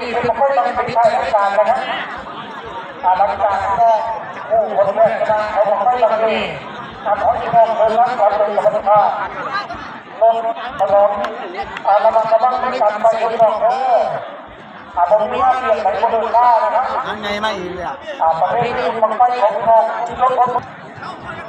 นี่เป็นคนต้องปิดท้ายราการนะครับอ่าหลังจากที่ผู้คนแรกนะเขาบอกไม่ต้องมีการขอที่น้องเดินรับการเป็นธรรมชาตินนถนนอาระมัดระวังในการไปที่น้องเด้ออ่าผมมีว่าเปลี่ยนไปคนเดินหน้านะครับอันไงไม่อีกเลยอะอ่าประเภทนี้มันไปของน้องรถรถยืนมาซึ่ง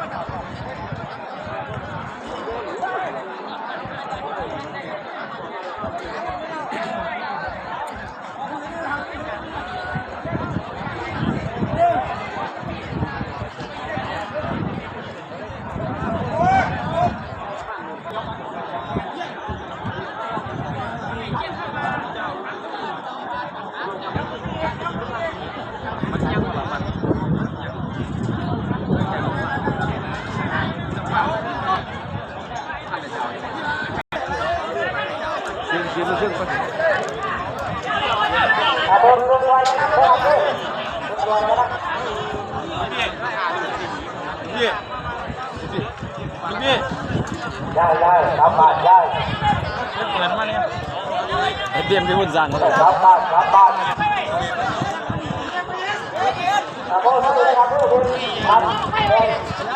อ่าเดินเดินไว้นะครับเดินได้ครับพี่พี่ย้ายย้ายกลับบ้านย้ายเปิดมาเนี่ยไอเบียมที่หุ่นสั่งกลับบ้านกลับบ้านอ่าพวกท่านเลยครับทุกคนครับ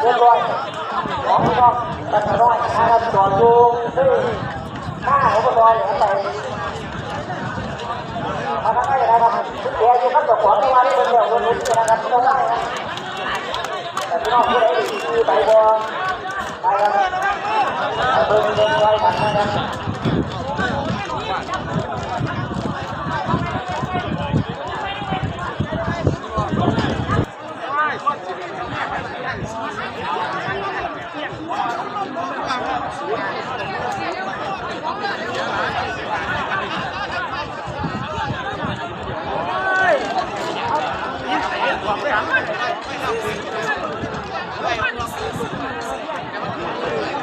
เรียบร้อยของหน้องตัดน้อยนะครับจอดอยู่ที่ห้าของพี่น้อยอย่างไรมาทางไหนนะครับเดี๋ยวอยู่ขั้นต่อสองที่มาที่เป็นเรื่องรุ่ นๆนะครับที่เราได้นะแต่พี่น้องผู้ใดที่ไปบอลไปกันเดินเดินไว้กันนะครับ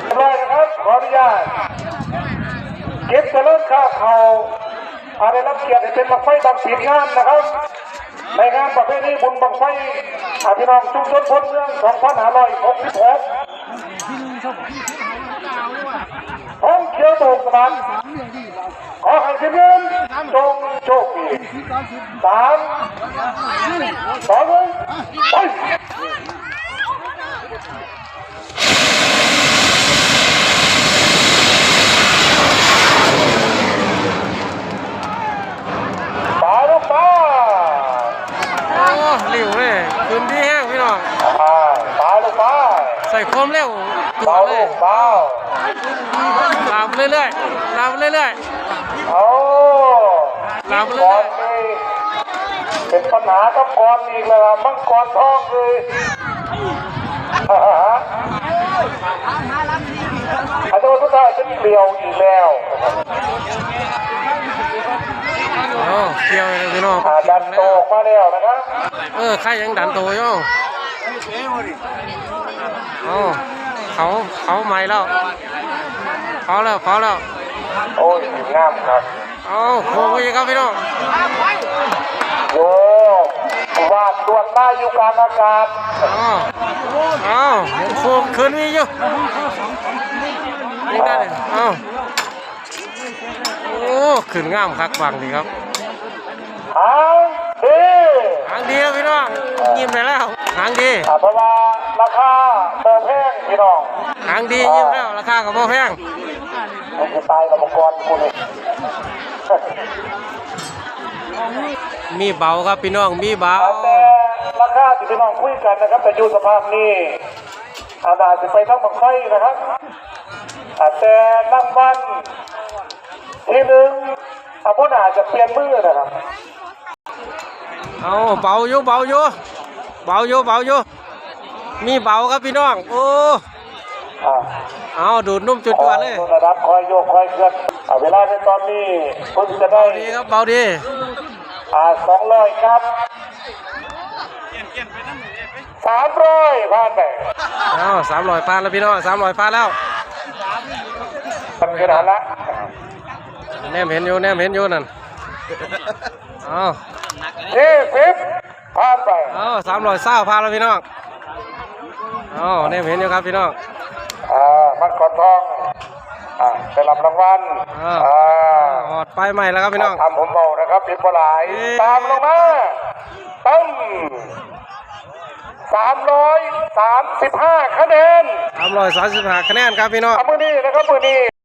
เรียบร้อยนะครับ ขออนุญาต เก็บเจริญข้าเขาอาได้รับเกียรติเป็นบังไฟบางปีงานนะครับ ในงานประเภทนี้บุญบังไฟอาพี่น้องชุมชนพ้นเมือง2566ท้องเขียวโด่งสนานขอให้ทีมงานจงโชคดีสามสองหนึ่งไปลาลูกปลา โอ้เร็วเลยคืนดีแห้งพี่น้องอ่าปลาลูกปลาใส่ความเร็วตัปวลาเลลูยกปลาตามเรื่อยๆตามเรื่อยเอาลาไปเลยก่อนนี่เป็นปัญหากับกรอีกแล้วมังกรทองเลยอ่าฮะอันนี้ทุกท่านจะเปลี่ยวอีกแล้วๆโอ้ เกี่ยวเลยพี่น้องอ่าดันโตออกมาแล้วนะครับเออใครยังดันโตอยู่โอ้เขาเขาใหม่แล้วเขาแล้วเขาแล้วโอ้ยงามครับเอาโค้งไปอีกครับพี่น้องโยวาดดวงหน้าอยู่กลางอากาศเอาเอาโค้งคืนมีอยู่นี่ได้เลยเอาโอ้ขึ้นงามคักฟังดีครับ หางดีหางดีแล้วพี่น้องยิ้มได้แล้วหางดีอ่าเพราะว่าราคาเติมแพงพี่น้องหางดียิ้มแล้วราคาก็บ่แพงมันจะตายกับมังกรกูนี่มีเบาครับพี่น้องมีเบาแต่ราคาที่พี่น้องคุยกันนะครับแต่อยู่สภาพนี้อาจจะไปทั้งบังไฟนะครับอ่าแต่รางวัลที่หนึ่งอาพวกอาจจะเปลี่ยนมือนะครับ เอาเบาอยู่เบาอยู่เบาอยู่เบาอยู่มีเบาครับพี่น้อง โอ้อ่าเอาดูดนุ่มจุดขตัวอเลยระดับคอยโยกคอยเคลื่อนอ่าเวลาในตอนนี้เพิ่งจะได้ดีครับเบาดีอ่าสองร้อยครับสามร้อยผ่านไปเอาสามร้อยพันแล้วพี่น้องสามร้อยพันแล้วทำขนาดละแนมเห็นอยู่แนมเห็นอยู่นั่นเอา เอ้ฟิปผ่านไปเอาสามร้อยเศร้าพันแล้วพี่น้องเอาแนมเห็นอยู่ครับพี่น้องอ่ามันกอดทองอ่าได้รับรางวัลอ่าอ่าออดไปใหม่แล้วครับพี่น้องทำผมเบานะครับพิมพ์ปลายเอ๊ะตามลงมาตั้งสามร้อยสามสิบห้าคะแนนสามร้อยสามสิบห้าคะแนนครับพี่น้องเอามือนี้นะครับมือนี้